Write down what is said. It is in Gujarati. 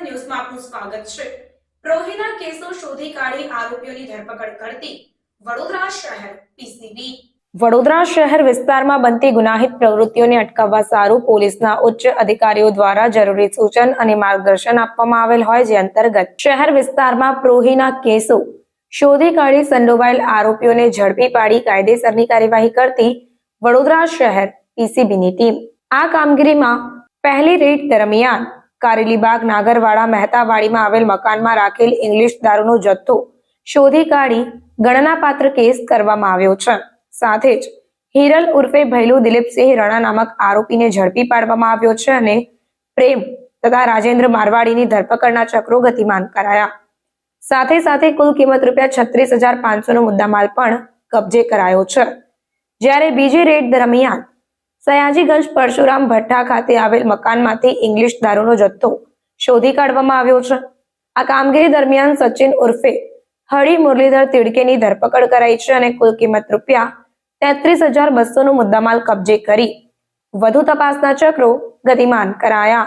ન્યૂઝમાં આપનું સ્વાગત છે. પ્રોહીના કેસો શોધી કાઢી આરોપીઓની ધરપકડ કરતી વડોદરા શહેર પીસીબી. વડોદરા શહેર વિસ્તારમાં બનતી ગુનાહિત પ્રવૃત્તિઓને અટકાવવા સારું પોલીસના ઉચ્ચ અધિકારીઓ દ્વારા જરૂરી સૂચન અને માર્ગદર્શન આપવામાં આવેલ હોય જે અંતર્ગત શહેર વિસ્તારમાં પ્રોહીના કેસો શોધી કાઢી સંડોવાયેલ આરોપીઓને ઝડપી પાડી કાયદેસરની કાર્યવાહી કરતી વડોદરા શહેર પીસીબીની ટીમ. આ કામગીરીમાં પહેલી રેડ દરમિયાન કારેલીબાગ, નાગરવાડા, મહેતાવાડીમાં આવેલ મકાનમાં રાખેલ ઇંગ્લિશ દારૂનો જથ્થો શોધી કાઢી ગણનાપાત્ર કેસ કરવામાં આવ્યો છે. સાથે જ હિરલ ઉર્ફે ભૈલુ દિલીપસિંહ રણા નામક આરોપીને ઝડપી પાડવામાં આવ્યો છે અને પ્રેમ તથા રાજેન્દ્ર મારવાડીની ધરપકડના ચક્રો ગતિમાન કરાયા. સાથે સાથે કુલ કિંમત રૂપિયા છત્રીસ હજાર પાંચસો નો મુદ્દામાલ પણ કબજે કરાયો છે. જ્યારે બીજી રેડ દરમિયાન સયાજીગંજ પરશુરામ ભઠ્ઠા ખાતે આવેલ મકાનમાંથી ઇંગ્લિશ દારૂનો જથ્થો શોધી કાઢવામાં આવ્યો છે. આ કામગીરી દરમિયાન સચિન ઉર્ફે હળી મુરલીધર તિડકેની ધરપકડ કરાઈ છે અને કુલ કિંમત રૂપિયા તેત્રીસ હજાર બસો નું મુદ્દામાલ કબજે કરી વધુ તપાસના ચક્રો ગતિમાન કરાયા.